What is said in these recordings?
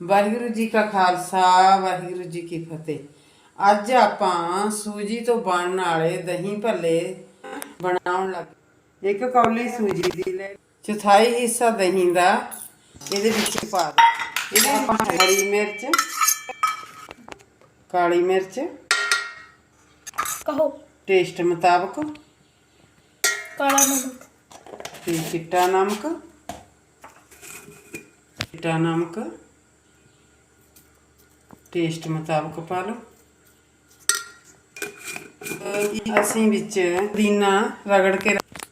ਵਾਹਿਗੁਰੂ ਜੀ ਕਾ ਖਾਲਸਾ ਵਾਹਿਗੁਰੂ ਜੀ ਕੀ ਫਤਿਹ। ਅੱਜ ਆਪਾਂ ਸੂਜੀ ਤੋਂ ਬਣਨ ਵਾਲੇ ਦਹੀਂ ਭੱਲੇ ਬਣਾਉਣ ਲੱਗ ਇੱਕ ਕੌਲੀ ਸੂਜੀ ਦੀ ਲੈ ਚੌਥਾਈ ਹਿੱਸਾ ਦਹੀਂ ਦਾ ਇਹਦੇ ਵਿੱਚ ਪਾ ਦੇ ਇਹਦੇ ਆਪਾਂ ਹਰੀ ਮਿਰਚ ਕਾਲੀ ਮਿਰਚ ਕਹੋ। ਟੇਸਟ ਮੁਤਾਬਕ ਕਾਲਾ ਨਮਕ। ਤੇ ਚਿੱਟਾ ਨਮਕ ਚਿੱਟਾ ਨਮਕ ਟੇਸਟ ਮੁਤਾਬਕ ਪਾ ਲਓ। ਅਸੀਂ ਵਿੱਚ ਪੁਦੀਨਾ ਰਗੜ ਕੇ ਰੱਖ-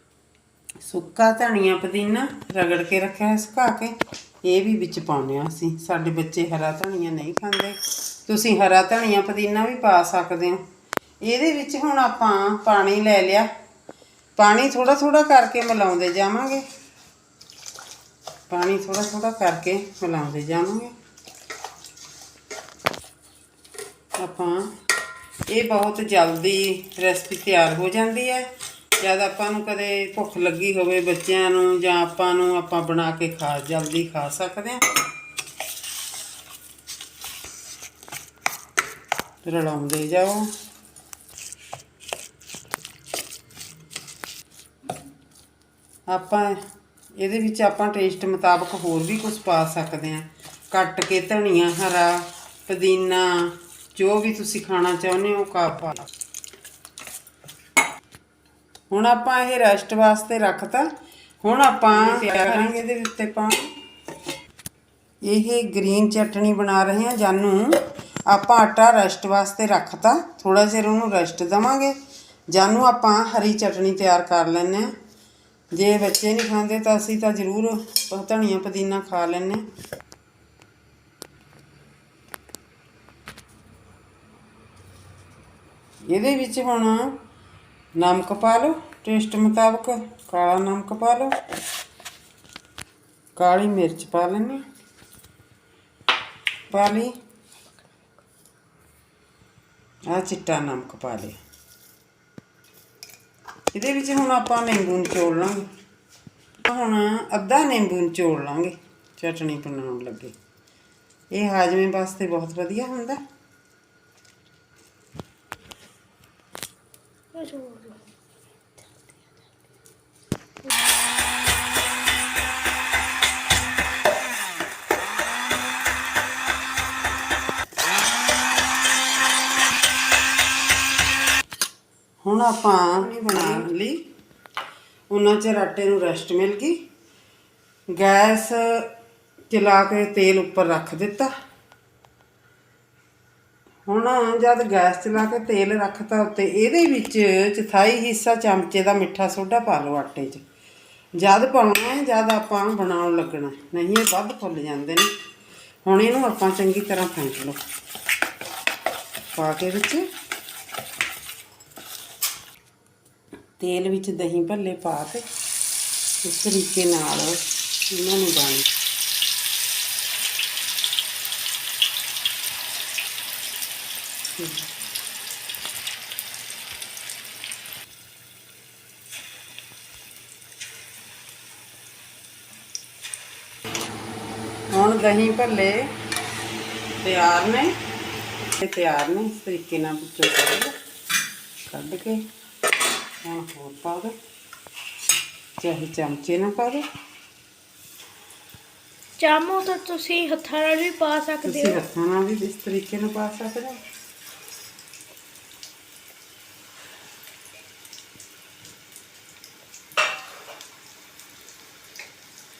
ਸੁੱਕਾ ਧਨੀਆ ਪੁਦੀਨਾ ਰਗੜ ਕੇ ਰੱਖਿਆ ਹੈ, ਸੁਕਾ ਕੇ। ਇਹ ਵੀ ਵਿੱਚ ਪਾਉਂਦੇ ਹਾਂ ਅਸੀਂ। ਸਾਡੇ ਬੱਚੇ ਹਰਾ ਧਨੀਆ ਨਹੀਂ ਖਾਂਦੇ। ਤੁਸੀਂ ਹਰਾ ਧਨੀਆ ਪੁਦੀਨਾ ਵੀ ਪਾ ਸਕਦੇ ਹੋ। ਇਹਦੇ ਵਿੱਚ ਹੁਣ ਆਪਾਂ ਪਾਣੀ ਲੈ ਲਿਆ। ਪਾਣੀ ਥੋੜਾ ਥੋੜਾ ਕਰਕੇ ਮਿਲਾਉਂਦੇ ਜਾਵਾਂਗੇ। ਪਾਣੀ ਥੋੜਾ ਥੋੜਾ ਕਰਕੇ ਮਿਲਾਉਂਦੇ ਜਾਵਾਂਗੇ। ਆਪਾਂ ਇਹ ਬਹੁਤ ਜਲਦੀ ਰੈਸਪੀ ਤਿਆਰ ਹੋ ਜਾਂਦੀ ਹੈ। ਜਦ ਆਪਾਂ ਨੂੰ ਕਦੇ ਭੁੱਖ ਲੱਗੀ ਹੋਵੇ ਬੱਚਿਆਂ ਨੂੰ ਜਾਂ ਆਪਾਂ ਨੂੰ ਆਪਾਂ ਬਣਾ ਕੇ ਖਾ, ਜਲਦੀ ਖਾ ਸਕਦੇ ਹਾਂ। ਰਲਾਉਂਦੇ ਜਾਓ। ਆਪਾਂ ਇਹਦੇ ਵਿੱਚ ਆਪਾਂ ਟੇਸਟ ਮੁਤਾਬਕ ਹੋਰ ਵੀ ਕੁਝ ਪਾ ਸਕਦੇ ਹਾਂ। ਕੱਟ ਕੇ ਧਨੀਆ, ਹਰਾ, ਪੁਦੀਨਾ ਜੋ ਵੀ ਤੁਸੀਂ ਖਾਣਾ ਚਾਹੁੰਦੇ ਹੋ ਕਾ ਪਾ ਲਓ। ਹੁਣ ਆਪਾਂ ਇਹ ਰੈਸਟ ਵਾਸਤੇ ਰੱਖਤਾ। ਹੁਣ ਆਪਾਂ ਤਿਆਰ ਕਰਾਂਗੇ ਇਹਦੇ ਉੱਤੇ ਪਾ ਇਹ ਗ੍ਰੀਨ ਚਟਣੀ ਬਣਾ ਰਹੇ ਹਾਂ, ਜਾਨੂੰ ਆਪਾਂ ਆਟਾ ਰੈਸਟ ਵਾਸਤੇ ਰੱਖਤਾ। ਥੋੜਾ ਜਿਹਾ ਉਹਨੂੰ ਰੈਸਟ ਦਵਾਂਗੇ। ਜਾਨੂੰ ਆਪਾਂ ਹਰੀ ਚਟਨੀ ਤਿਆਰ ਕਰ ਲੈਂਦੇ ਹਾਂ। ਜੇ ਬੱਚੇ ਨਹੀਂ ਖਾਂਦੇ ਤਾਂ ਅਸੀਂ ਤਾਂ ਜ਼ਰੂਰ ਧਨੀਆ ਪੁਦੀਨਾ ਖਾ ਲੈਂਦੇ ਇਹਦੇ ਵਿੱਚ ਹੁਣ ਨਮਕ ਪਾ ਲਓ ਟੇਸਟ ਮੁਤਾਬਕ ਕਾਲਾ ਨਮਕ ਪਾ ਲਓ। ਕਾਲੀ ਮਿਰਚ ਪਾ ਲੈਂਦੇ ਹਾਂ। ਪਾ ਲਈ। ਆ ਚਿੱਟਾ ਨਮਕ ਪਾ ਲਿਆ। ਇਹਦੇ ਵਿੱਚ ਹੁਣ ਆਪਾਂ ਨਿੰਬੂ ਨਿਚੋੜ ਲਾਂਗੇ। ਹੁਣ ਅੱਧਾ ਨਿੰਬੂ ਨਿਚੋੜ ਲਾਂਗੇ। ਚਟਣੀ ਬਣਾਉਣ ਲੱਗੇ। ਇਹ ਹਾਜ਼ਮੇ ਵਾਸਤੇ ਬਹੁਤ ਵਧੀਆ ਹੁੰਦਾ। ਹੁਣ ਆਪਾਂ ਨਹੀਂ ਬਣਾ ਲਈ। ਉਹਨਾਂ ਚਿਰ ਆਟੇ ਨੂੰ ਰੈਸਟ ਮਿਲ ਗਈ। ਗੈਸ ਚਲਾ ਕੇ ਤੇਲ ਉੱਪਰ ਰੱਖ ਦਿੱਤਾ। ਹੁਣ ਜਦ ਗੈਸ ਚਲਾ ਕੇ ਤੇਲ ਰੱਖਤਾ ਉੱਤੇ, ਇਹਦੇ ਵਿੱਚ ਚੌਥਾਈ ਹਿੱਸਾ ਚਮਚੇ ਦਾ ਮਿੱਠਾ ਸੋਡਾ ਪਾ ਲਓ ਆਟੇ 'ਚ। ਜਦ ਪਾਉਣਾ ਹੈ, ਜਦ ਆਪਾਂ ਬਣਾਉਣ ਲੱਗਣਾ ਨਹੀਂ, ਇਹ ਵੱਧ ਫੁੱਲ ਜਾਂਦੇ ਨੇ। ਹੁਣ ਇਹਨੂੰ ਆਪਾਂ ਚੰਗੀ ਤਰ੍ਹਾਂ ਫੈਂਟ ਲਓ। ਪਾ ਕੇ ਵਿੱਚ ਤੇਲ ਵਿੱਚ ਦਹੀਂ ਭੱਲੇ ਪਾ ਕੇ, ਇਸ ਤਰੀਕੇ ਨਾਲ ਇਹਨਾਂ ਨੂੰ ਬਾਣੀ ਹੁਣ ਦਹੀਂ ਭੱਲੇ ਤਿਆਰ ਨੇ। ਇਹ ਤਿਆਰ ਨੇ ਇਸ ਤਰੀਕੇ ਨਾਲ ਵਿੱਚੋਂ। ਕੱਢ ਕੇ ਹੁਣ ਹੋਰ ਪਾ ਦੋ। ਚਾਹੇ ਚਮਚੇ ਨਾਲ ਪਾ ਦੋ। ਚਾਮੋ ਤਾਂ ਤੁਸੀਂ ਹੱਥਾਂ ਨਾਲ ਵੀ ਪਾ ਸਕਦੇ ਤੁਸੀਂ ਹੋ। ਹੱਥਾਂ ਨਾਲ ਵੀ ਇਸ ਤਰੀਕੇ ਨਾਲ ਪਾ ਸਕਦੇ ਹੋ।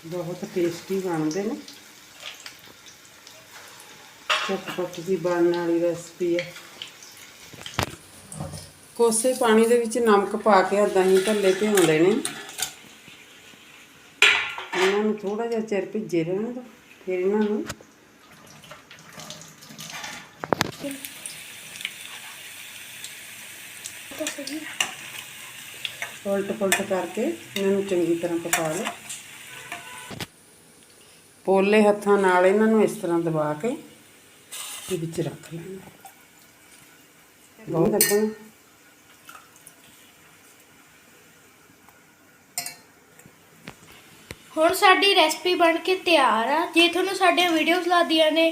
ਬਹੁਤ ਟੇਸਟੀ ਬਣਦੇ ਨੇ। ਚਟਪਟ ਦੀ ਬਣਨ ਵਾਲੀ ਰੈਸਪੀ ਹੈ ਕੋਸੇ ਪਾਣੀ ਦੇ ਵਿੱਚ ਨਮਕ ਪਾ ਕੇ ਆ ਹੀ ਭੱਲੇ ਭਿਉਂਦੇ ਨੇ। ਇਹਨਾਂ ਨੂੰ ਥੋੜਾ ਜਿਹਾ ਚਿਰ ਭਿੱਜੇ ਰਹਿਣ ਦੋ ਫਿਰ ਇਹਨਾਂ ਨੂੰ ਉਲਟ ਪੁਲਟ ਕਰਕੇ ਇਹਨਾਂ ਨੂੰ ਚੰਗੀ ਤਰ੍ਹਾਂ ਪਕਾ ਲਓ। ਪੋਲੇ ਹੱਥਾਂ ਨਾਲ ਇਹਨਾਂ ਨੂੰ ਇਸ ਤਰ੍ਹਾਂ ਦਬਾ ਕੇ ਇਹ ਵਿੱਚ ਰੱਖ ਲੈਣਾ ਬਹੁਤ ਲੱਗਣਾ ਹੁਣ ਸਾਡੀ ਰੈਸਪੀ ਬਣ ਕੇ ਤਿਆਰ ਆ। ਜੇ ਤੁਹਾਨੂੰ ਸਾਡੀਆਂ ਵੀਡੀਓਜ਼ ਲੱਗਦੀਆਂ ਨੇ